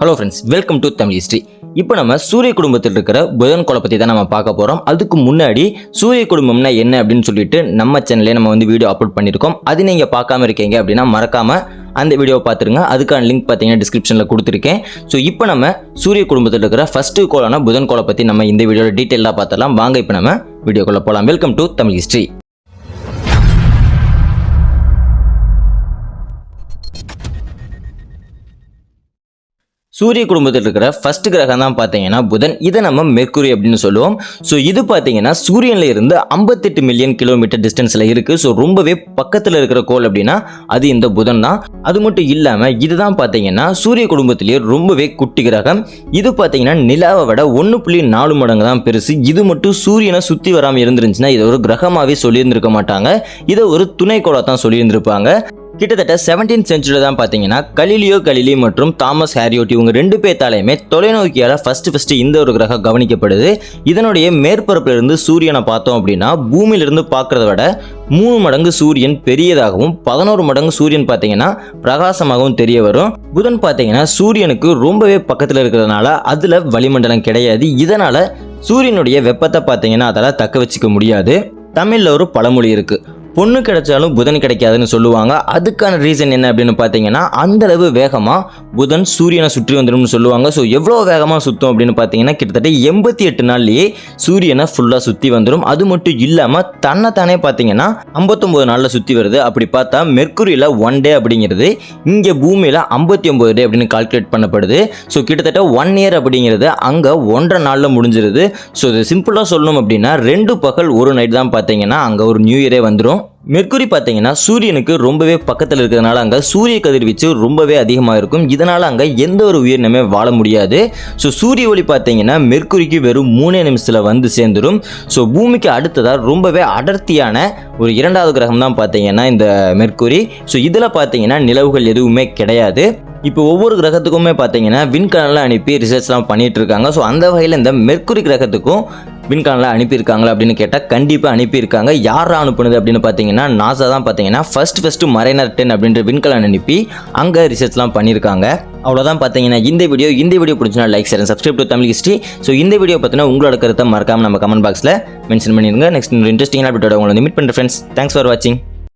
Hello friends welcome to Tamil history இப்போ நம்ம சூரிய குடும்பத்தில் இருக்கிற புதன் கோலை பற்றி தான் நம்ம பார்க்க போகிறோம் அதுக்கு முன்னாடி சூரிய குடும்பம்னா என்ன அப்படின்னு சொல்லிட்டு நம்ம சேனல்லே நம்ம வந்து வீடியோ அப்லோட் பண்ணியிருக்கோம். அது நீங்கள் பார்க்காம இருக்கீங்க அப்படின்னா மறக்காமல் அந்த வீடியோவை பார்த்துருங்க. அதுக்கான லிங்க் பார்த்தீங்கன்னா டிஸ்கிரிப்ஷனில் கொடுத்துருக்கேன். ஸோ இப்போ நம்ம சூரிய குடும்பத்தில் இருக்கிற ஃபஸ்ட்டு கோலான புதன் கோலை பற்றி நம்ம இந்த வீடியோவில் டீட்டெயிலாக பார்த்தலாம் வாங்க இப்போ நம்ம வீடியோக்குள்ளே போகலாம் வெல்கம் டு தமிழ் ஹிஸ்ட்ரி சூரிய குடும்பத்தில் இருக்கிற ஃபர்ஸ்ட் கிரகம் தான் பார்த்தீங்கன்னா புதன். இதை நம்ம மெர்க்குரி அப்படின்னு சொல்லுவோம். ஸோ இது பார்த்தீங்கன்னா சூரியனில் இருந்து ஐம்பத்தெட்டு மில்லியன் கிலோமீட்டர் டிஸ்டன்ஸில் இருக்குது ஸோ ரொம்பவே பக்கத்தில் இருக்கிற கோல் அப்படின்னா அது இந்த புதன் தான். அது மட்டும் இல்லாமல் இதுதான் பார்த்தீங்கன்னா சூரிய குடும்பத்திலேயே ரொம்பவே குட்டி கிரகம். இது பார்த்தீங்கன்னா நிலாவை விட ஒன்று புள்ளி நாலு மடங்கு தான் பெருசு. இது மட்டும் சூரியனை சுற்றி வராமல் இருந்துருந்துச்சுன்னா இதை ஒரு கிரகமாகவே சொல்லியிருந்திருக்க மாட்டாங்க. இதை ஒரு துணைக்கோளாக தான் சொல்லியிருந்திருப்பாங்க. கிட்டத்தட்ட செவன்டீன் செஞ்சுரியில் தான் பார்த்தீங்கன்னா கலிலியோ கலிலி மற்றும் தாமஸ் ஹேரியோட் இவங்க ரெண்டு பேர்த்தாலையுமே தொலைநோக்கியால் ஃபஸ்ட்டு ஃபஸ்ட்டு இந்த ஒரு கிரகம் கவனிக்கப்படுது. இதனுடைய மேற்பரப்பிலிருந்து சூரியனை பார்த்தோம் அப்படின்னா பூமியிலிருந்து பார்க்குறத விட மூணு மடங்கு சூரியன் பெரியதாகவும் பதினோரு மடங்கு சூரியன் பார்த்தீங்கன்னா பிரகாசமாகவும் தெரிய வரும். புதன் பார்த்தீங்கன்னா சூரியனுக்கு ரொம்பவே பக்கத்தில் இருக்கிறதுனால அதில் வளிமண்டலம் கிடையாது. இதனால் சூரியனுடைய வெப்பத்தை பார்த்தீங்கன்னா அதால் தக்க வச்சுக்க முடியாது. தமிழில் ஒரு பழமொழி இருக்குது பொண்ணு கிடைச்சாலும் புதன் கிடைக்காதுன்னு சொல்லுவாங்க. அதுக்கான ரீசன் என்ன அப்படின்னு பார்த்தீங்கன்னா அந்த அளவு வேகமாக புதன் சூரியனை சுற்றி வந்துடும்னு சொல்லுவாங்க. ஸோ எவ்வளோ வேகமாக சுற்றும் அப்படின்னு பார்த்தீங்கன்னா கிட்டத்தட்ட எண்பத்தி எட்டு நாள்லேயே சூரியனை ஃபுல்லாக சுற்றி வந்துடும். அது மட்டும் இல்லாமல் தன்னைத்தானே பார்த்தீங்கன்னா ஐம்பத்தொம்போது நாளில் சுற்றி வருது. அப்படி பார்த்தா மெர்க்குரியில் ஒன் டே அப்படிங்கிறது இங்கே பூமியில் ஐம்பத்தி ஒம்பது டே அப்படின்னு கால்குலேட் பண்ணப்படுது. ஸோ கிட்டத்தட்ட ஒன் இயர் அப்படிங்கிறது அங்கே ஒன்றரை நாளில் முடிஞ்சிருது. ஸோ இது சிம்பிளாக சொல்லணும் அப்படின்னா ரெண்டு பகல் ஒரு நைட் தான் பார்த்தீங்கன்னா அங்கே ஒரு நியூ இயரே வந்துடும் மெர்க்குரி பார்த்தீங்கன்னா சூரியனுக்கு ரொம்பவே பக்கத்தில் இருக்கிறதுனால அங்கே சூரிய கதிர்வீச்சு ரொம்பவே அதிகமாக இருக்கும். இதனால் அங்கே எந்த ஒரு உயிரினமே வாழ முடியாது. ஸோ சூரிய ஒளி பார்த்தீங்கன்னா மெர்க்குரிக்கு வெறும் மூணே நிமிஷத்தில் வந்து சேர்ந்துடும் ஸோ பூமிக்கு அடுத்ததாக ரொம்பவே அடர்த்தியான ஒரு இரண்டாவது கிரகம் தான் பார்த்தீங்கன்னா இந்த மெர்க்குரி ஸோ இதில் பார்த்தீங்கன்னா நிலவுகள் எதுவுமே கிடையாது. இப்போ ஒவ்வொரு கிரகத்துக்குமே பார்த்தீங்கன்னா விண்கலன்லாம் அனுப்பி ரிசர்ச்லாம் பண்ணிகிட்டு இருக்காங்க. ஸோ அந்த வகையில் இந்த மெர்க்குரி கிரகத்துக்கும் விண்கலனில் அனுப்பியிருக்காங்களா அப்படின்னு கேட்டால் கண்டிப்பாக அனுப்பியிருக்காங்க. யார் அனுப்புனது அப்படின்னு பார்த்தீங்கன்னா நாசா தான் பார்த்தீங்கன்னா ஃபர்ஸ்ட் ஃபஸ்ட்டு மரைனர் டென் அப்படின்ற விண்கலன் அனுப்பி அங்கே ரிசர்ச்லாம் பண்ணியிருக்காங்க. அவ்வளோதான் பார்த்தீங்கன்னா இந்த வீடியோ இந்த video பிடிச்சினா like share subscribe to Tamil history so இந்த வீடியோ பார்த்தீங்கன்னா உங்களோட கருத்தை மறக்காம நம்ம கமெண்ட் பாக்ஸில் மென்ஷன் பண்ணிடுங்க. நெக்ஸ்ட் இன்ட்ரெஸ்டிங்கான வீடியோ உங்களை மீட் பண்ணுற ஃப்ரெண்ட்ஸ் தேங்க்ஸ் ஃபார் வாட்சிங்